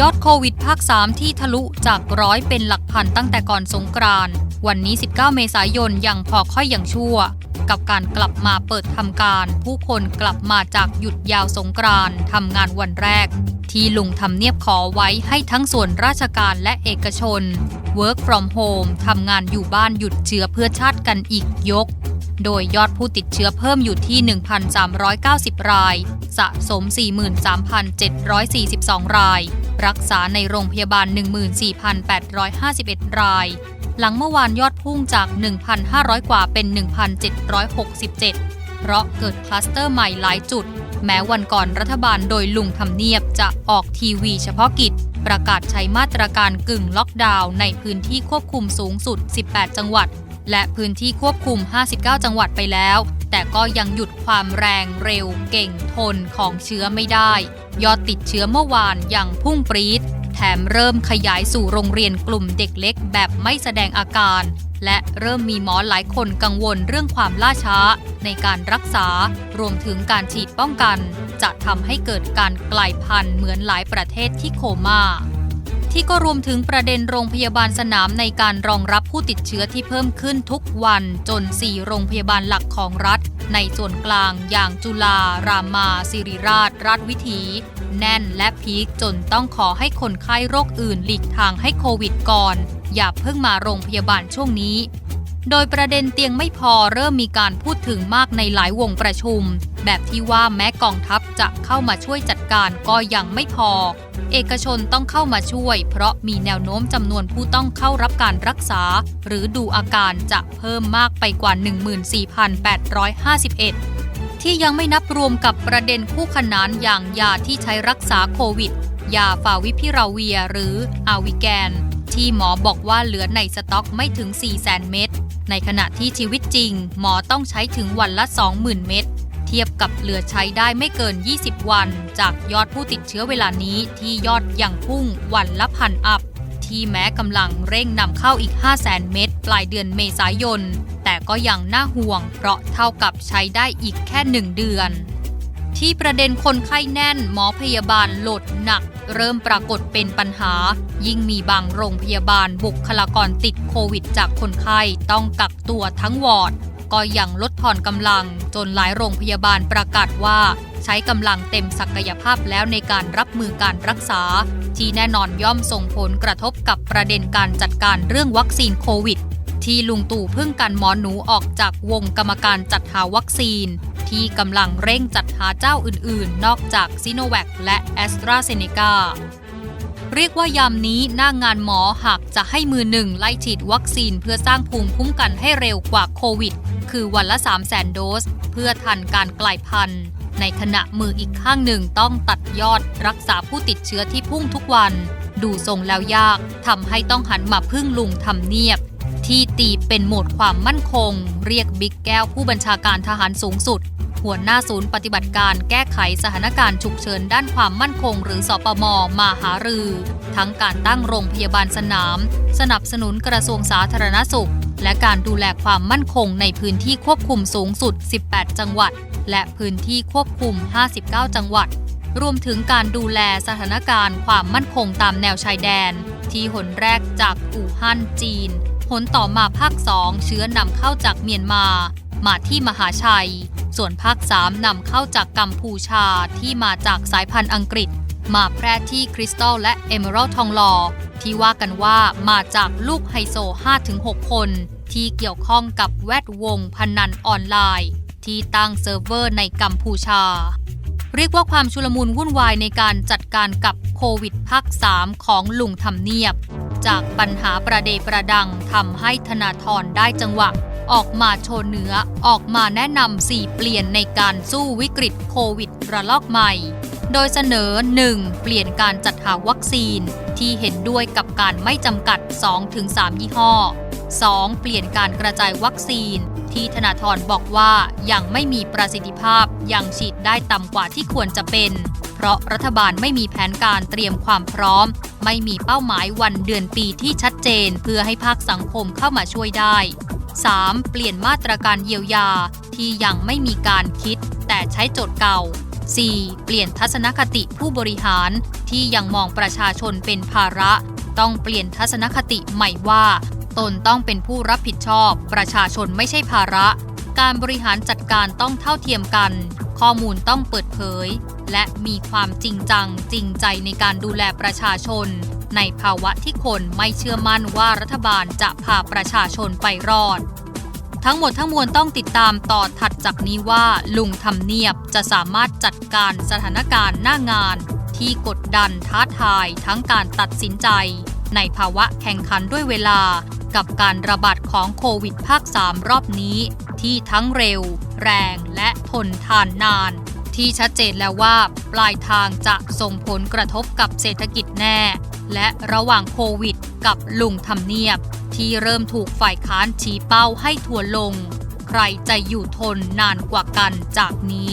ยอดโควิดภาค 3 ที่ทะลุจากร้อยเป็นหลักพันตั้งแต่ก่อนสงกรานต์วันนี้ 19 เมษายนยังพอค่อยอย่างชั่ว กับการกลับมาเปิดทำการ ผู้คนกลับมาจากหยุดยาวสงกรานต์ทำงานวันแรก ที่ลุงทำเนียบขอไว้ให้ทั้งส่วนราชการและเอกชน Work from home ทำงานอยู่บ้านหยุดเชื้อเพื่อชาติกันอีกยก โดยยอดผู้ติดเชื้อเพิ่มอยู่ที่ 1,390 ราย สะสม 43,742 ราย รักษาในโรงพยาบาล 14,851 ราย หลังเมื่อวานยอดพุ่งจาก 1,500 กว่าเป็น 1,767 เพราะเกิดคลัสเตอร์ใหม่หลายจุด แม้วันก่อนรัฐบาลโดยลุงทำเนียบจะออกทีวีเฉพาะกิจ ประกาศใช้มาตรการกึ่งล็อกดาวน์ในพื้นที่ควบคุมสูงสุด 18 จังหวัด และพื้นที่ควบคุม 59 จังหวัดไปแล้ว แต่ก็ยังหยุดความแรงเร็วเก่งทนของเชื้อไม่ได้ ยอดติดเชื้อเมื่อวานยังพุ่งปรี๊ดแถมเริ่มขยายสู่โรงเรียนกลุ่มเด็กเล็กแบบไม่แสดงอาการ และเริ่มมีหมอหลายคนกังวลเรื่องความล่าช้า ในการรักษารวมถึงการฉีดป้องกัน จะทำให้เกิดการกลายพันธุ์เหมือนหลายประเทศที่โคม่า ที่ก็รวมถึงประเด็นโรงพยาบาลสนามในการรองรับผู้ติดเชื้อที่เพิ่มขึ้นทุกวันจน 4 โรงพยาบาลหลักของรัฐ ในส่วนกลางอย่างจุฬารามาสิริราช ราชวิถี แน่นและพีคจนต้องขอให้คนไข้โรคอื่นหลีกทางให้โควิดก่อน อย่าเพิ่งมาโรงพยาบาลช่วงนี้ โดยประเด็นเตียงไม่พอเริ่มมีการพูดถึงมากในหลายวงประชุม แบบที่ว่าแม้กองทัพจะเข้ามาช่วยจัดการก็ยังไม่พอ เอกชนต้องเข้ามาช่วย เพราะมีแนวโน้มจำนวนผู้ต้องเข้ารับการรักษา หรือดูอาการจะเพิ่มมากไปกว่า 14,851 ที่ยังไม่นับรวมกับประเด็นคู่ขนานอย่างยาที่ใช้รักษาโควิด ยาฟาวิพิราเวียหรืออาวิแกน ที่หมอบอกว่าเหลือในสต็อกไม่ถึง 400,000 เม็ด ในขณะที่ชีวิตจริง หมอต้องใช้ถึงวันละ 20,000 เม็ดเทียบกับเหลือใช้ได้ไม่เกิน 20 วัน จากยอดผู้ติดเชื้อเวลานี้ที่ยอดยังพุ่งวันละพันอัพ ที่แม้กำลังเร่งนำเข้าอีก 500,000เม็ดปลายเดือนเมษายน แต่ก็ยังน่าห่วงเพราะเท่ากับใช้ได้อีกแค่ 1 เดือน ที่ประเด็นคนไข้แน่นหมอพยาบาลโหลดหนัก เริ่มปรากฏเป็นปัญหา ยิ่งมีบางโรงพยาบาลบุคลากรติดโควิดจากคนไข้ต้องกักตัวทั้งวอร์ดก็ยังลดผ่อนกำลัง จนหลายโรงพยาบาลประกาศว่า ใช้กำลังเต็มศักยภาพแล้วในการรับมือการรักษา ที่แน่นอนย่อมส่งผลกระทบกับประเด็นการจัดการเรื่องวัคซีนโควิดที่ลุงตู่เพิ่งกันหมอหนูออกจากวงกรรมการจัดหาวัคซีน ที่กำลังเร่งจัดหาเจ้าอื่นๆ นอกจากซิโนแวคและแอสตราเซเนกาเรียกว่ายามนี้หน้างงานหมอหากจะให้มือหนึ่งไล่ฉีดวัคซีนเพื่อสร้างภูมิคุ้มกันให้เร็วกว่าโควิด คือวันละ 3 0 0 0 0โดส เพื่อทันการกลายพันธุ์ ในขณะมืออีกข้างหนึ่งต้องตัดยอดรักษาผู้ติดเชื้อที่พุ่งทุกวัน ดูทรงแล้วยากทำให้ต้องหันมาพึ่งลุงทำเนียบ ที่ตีเป็นโหมดความมั่นคง เรียกบิ๊กแก้วผู้บัญชาการทหารสูงสุด หัวหน้าศูนย์ปฏิบัติการแก้ไขสถานการณ์ฉุกเฉินด้านความมั่นคง หรือสปมมาหารือ ทั้งการตั้งโรงพยาบาลสนาม สนับสนุนกระทรวงสาธารณสุข และการดูแลความมั่นคงในพื้นที่ควบคุมสูงสุด 18 จังหวัด และพื้นที่ควบคุม 59 จังหวัด รวมถึงการดูแลสถานการณ์ความมั่นคงตามแนวชายแดน ที่หนแรกจากอู่ฮั่นจีนผลต่อมาภาค2เชื้อนำเข้าจากเมียนมา มาที่มหาชัย ส่วนภาค 3นำเข้าจากกัมพูชาที่มาจากสายพันธุ์อังกฤษ มาแพร่ที่คริสตัลและเอเมอรัลทองหลอที่ว่ากันว่ามาจากลูกไฮโซ 5-6 คน ที่เกี่ยวข้องกับแวดวงพนันออนไลน์ ที่ตั้งเซิร์ฟเวอร์ในกัมพูชา เรียกว่าความชุลมุนวุ่นวายในการจัดการกับโควิดภาค 3 ของลุงทำเนียบ จากปัญหาประเดประดังทำให้ธนาธรได้จังหวะ ออกมาโชว์เนื้อ ออกมาแนะนำ4เปลี่ยนในการสู้วิกฤตโควิดระลอกใหม่ โดยเสนอ 1. เปลี่ยนการจัดหาวัคซีน ที่เห็นด้วยกับการไม่จำกัด 2-3 ยี่ห้อ 2. เปลี่ยนการกระจายวัคซีน ที่ธนาธรบอกว่ายังไม่มีประสิทธิภาพยังฉีดได้ต่ำกว่าที่ควรจะเป็น เพราะรัฐบาลไม่มีแผนการเตรียมความพร้อม ไม่มีเป้าหมายวันเดือนปีที่ชัดเจน เพื่อให้ภาคสังคมเข้ามาช่วยได้ 3. เปลี่ยนมาตรการเยียวยาที่ยังไม่มีการคิด แต่ใช้โจทย์เก่า 4. เปลี่ยนทัศนคติผู้บริหารที่ยังมองประชาชนเป็นภาระ ต้องเปลี่ยนทัศนคติใหม่ว่า ตนต้องเป็นผู้รับผิดชอบ ประชาชนไม่ใช่ภาระ การบริหารจัดการต้องเท่าเทียมกัน ข้อมูลต้องเปิดเผย และมีความจริงจังจริงใจในการดูแลประชาชน ในภาวะที่คนไม่เชื่อมั่นว่ารัฐบาลจะพาประชาชนไปรอด ทั้งหมดทั้งมวลต้องติดตามต่อถัดจากนี้ว่าลุงทำเนียบจะสามารถจัดการสถานการณ์หน้างาน ที่กดดันท้าทายทั้งการตัดสินใจ ในภาวะแข่งขันด้วยเวลา กับการระบาดของโควิดภาค 3 รอบนี้ ที่ทั้งเร็ว แรงและทนทานนานที่ชัดเจนแล้วว่า ปลายทางจะส่งผลกระทบกับเศรษฐกิจแน่ และระหว่างโควิดกับลุงทำเนียบ ที่เริ่มถูกฝ่ายค้านชี้เป้าให้ทัวลง ใครจะอยู่ทนนานกว่ากันจากนี้